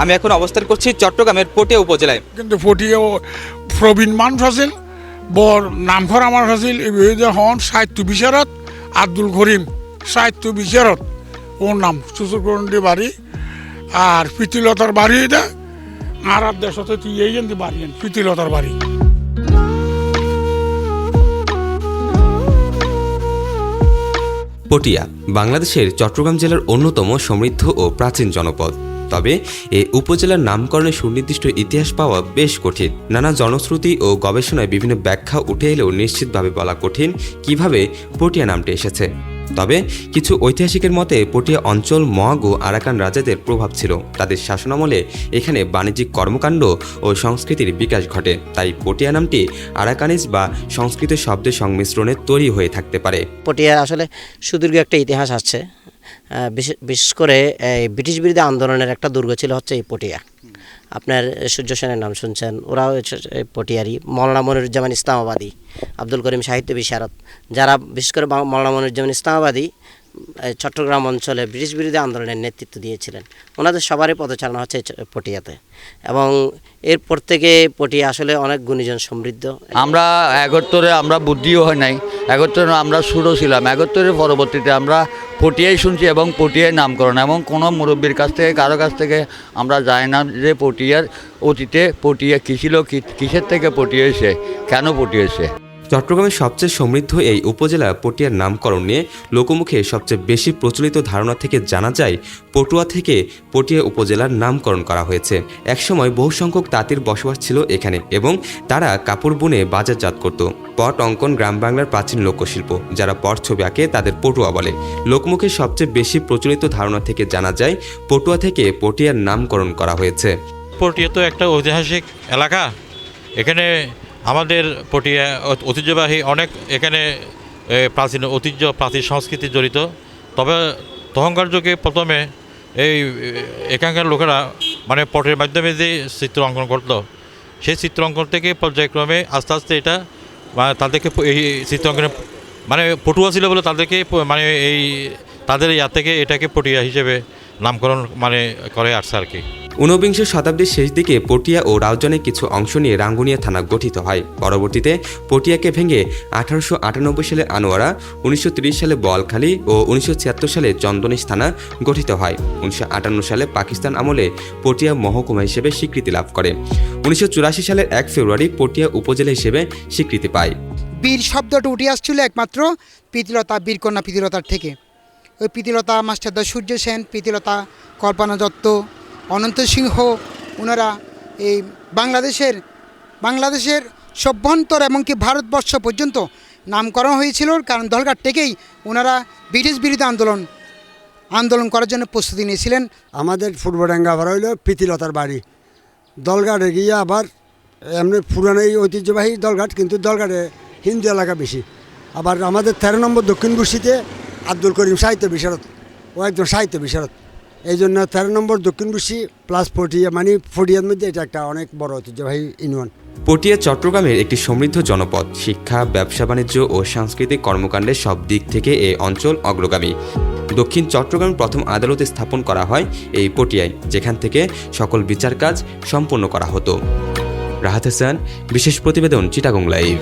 আমি এখন অবস্থান করছি চট্টগ্রামের পটিয়া উপজেলায়। কিন্তু ফটিয়েও প্রবীণ মানুষ আছিল বর নামঘর আমার আছিল এই হন সাহিত্য বিচারত আব্দুল করিম সাহিত্য বিচারত ওর নাম চুচুরকন্ডি বাড়ি আর প্রীতিলতার বাড়ি এটা। আর আর দেশতে তুই এই জানি বাড়ি প্রীতিলতার বাড়ি। পটিয়া বাংলাদেশের চট্টগ্রাম জেলার অন্যতম সমৃদ্ধ ও প্রাচীন জনপদ। তবে এ উপজেলার নামকরণে সুনির্দিষ্ট ইতিহাস পাওয়া বেশ কঠিন। নানা জনশ্রুতি ও গবেষণায় বিভিন্ন ব্যাখ্যা উঠে এলেও নিশ্চিতভাবে বলা কঠিন কীভাবে পটিয়া নামটি এসেছে। তবে কিছু ঐতিহাসিকের মতে, পটিয়া অঞ্চল মগ ও আরাকান রাজাদের প্রভাব ছিল। তাদের শাসনামলে এখানে বাণিজ্যিক কর্মকাণ্ড ও সংস্কৃতির বিকাশ ঘটে। তাই পটিয়া নামটি আরাকানিজ বা সংস্কৃত শব্দের সংমিশ্রণে তৈরি হয়ে থাকতে পারে। পটিয়া আসলে সুদীর্ঘ একটা ইতিহাস আছে বিশেষ- করে, এই ব্রিটিশ বিরোধী আন্দোলনের একটা দুর্গ ছিল হচ্ছে এই পটিয়া। আপনার সূর্য সেনের নাম শুনছেন, ওরাও পটিয়ারি মৌলানা মনিরুজ্জামান ইসলামাবাদী, আব্দুল করিম সাহিত্য বিশারদ। যারা বিশেষ করে মৌলানা মনিরুজ্জামান ইসলামাবাদী চট্টগ্রাম অঞ্চলে ব্রিটিশ বিরোধী আন্দোলনের নেতৃত্ব দিয়েছিলেন। ওনাদের সবারই পদচারণা হচ্ছে পটিয়াতে। এবং এরপর থেকে পটিয়া আসলে অনেক গুণীজন সমৃদ্ধ। আমরা একত্তরে আমরা বুদ্ধিও হয় নাই। একত্তরে আমরা সুরও ছিলাম। একত্তরের পরবর্তীতে আমরা পটিয়াই শুনছি এবং পটিয়ায় নামকরণ। এবং কোনো মুরব্বীর কাছ থেকে, কারও কাছ থেকে আমরা যাই না যে পটিয়ার অতীতে পটিয়া কী ছিল কিসের থেকে পটিয়েছে কেন পটিয়েছে চট্টগ্রামের সবচেয়ে সমৃদ্ধ এই উপজেলা পটিয়ার নামকরণ নিয়ে লোকমুখে সবচেয়ে বেশি প্রচলিত ধারণা থেকে জানা যায়, পটুয়া থেকে পটিয়া উপজেলার নামকরণ করা হয়েছে। একসময় বহু সংখ্যক তাঁতির বসবাস ছিল এখানে এবং তারা কাপড় বুনে বাজারজাত করত। পট অঙ্কন গ্রাম বাংলার প্রাচীন লোকশিল্প, যারা পট ছবি আঁকে তাদের পটুয়া বলে। লোকমুখে সবচেয়ে বেশি প্রচলিত ধারণা থেকে জানা যায়, পটুয়া থেকে পটিয়ার নামকরণ করা হয়েছে। পটিয়া তো একটা ঐতিহাসিক এলাকা। এখানে আমাদের পটিয়া ঐতিহ্যবাহী অনেক এখানে প্রাচীন ঐতিহ্য, প্রাচীন সংস্কৃতি জড়িত। তবে তখনকার যুগে প্রথমে এই এখানকার লোকেরা মানে পটের মাধ্যমে যে চিত্র অঙ্কন করতো, সেই চিত্র অঙ্কন থেকে পর্যায়ক্রমে আস্তে আস্তে এটা মানে তাদেরকে এই চিত্র অঙ্কনে মানে পটুয়া ছিল বলে তাদেরকে মানে এই, তাদের ইয়া থেকে এটাকে পটিয়া হিসেবে নামকরণ মানে করে আসছে আর কি। ঊনবিংশ শতাব্দীর শেষ দিকে পটিয়া ও রাউজানের কিছু অংশ নিয়ে রাঙ্গুনিয়া থানা গঠিত হয়। পরবর্তীতে পটিয়াকে ভেঙে আঠারোশো আটানব্বই সালে আনোয়ারা, উনিশশো সালে বোয়ালখালী ও উনিশশো ছিয়াত্তর সালে চন্দনেশ থানা গঠিত হয়। উনিশশো আটান্ন সালে পাকিস্তান আমলে পটিয়া মহকুমা হিসেবে স্বীকৃতি লাভ করে। উনিশশো চুরাশি সালের এক ফেব্রুয়ারি পটিয়া উপজেলা হিসেবে স্বীকৃতি পায়। বীর শব্দটা উঠে আসছিল একমাত্র প্রীতিলতা, বীরকন্যা প্রীতিলতার থেকে। ওই প্রীতিলতা, মাস্টারদা সূর্য সেন, প্রীতিলতা, কল্পনা দত্ত অনন্ত সিংহ ওনারা এই বাংলাদেশের বাংলাদেশের সভ্যন্তর এমনকি ভারতবর্ষ পর্যন্ত নামকরণ হয়েছিল, কারণ দলঘাট থেকেই ওনারা ব্রিটিশ বিরোধী আন্দোলন আন্দোলন করার জন্য প্রস্তুতি নিয়েছিলেন। আমাদের ফুটবডাঙ্গা আবার হইল প্রীতিলতার বাড়ি। দলঘাটে গিয়ে আবার এমনি পুরানো এই ঐতিহ্যবাহী দলঘাট কিন্তু দলঘাটে হিন্দু এলাকা বেশি। আবার আমাদের তেরো নম্বর দক্ষিণ বুসিতে আব্দুল করিম সাহিত্য বিশারদ, ও একজন সাহিত্য বিশারদ। এই জন্য তেরো নম্বর দক্ষিণ বুসি প্লাস ফটিয়া মানে ফটিয়ার মধ্যে এটা একটা অনেক বড় ঐতিহ্যবাহী ইউনিয়ন পটিয়া চট্টগ্রামের একটি সমৃদ্ধ জনপদ, শিক্ষা, ব্যবসা, বাণিজ্য ও সাংস্কৃতিক কর্মকাণ্ডের সব দিক থেকে এই অঞ্চল অগ্রগামী। দক্ষিণ চট্টগ্রাম প্রথম আদালতে স্থাপন করা হয় এই পটিয়ায়, যেখান থেকে সকল বিচার কাজ সম্পন্ন করা হতো। রাহাত হাসান, বিশেষ প্রতিবেদন, চিটাগং লাইভ।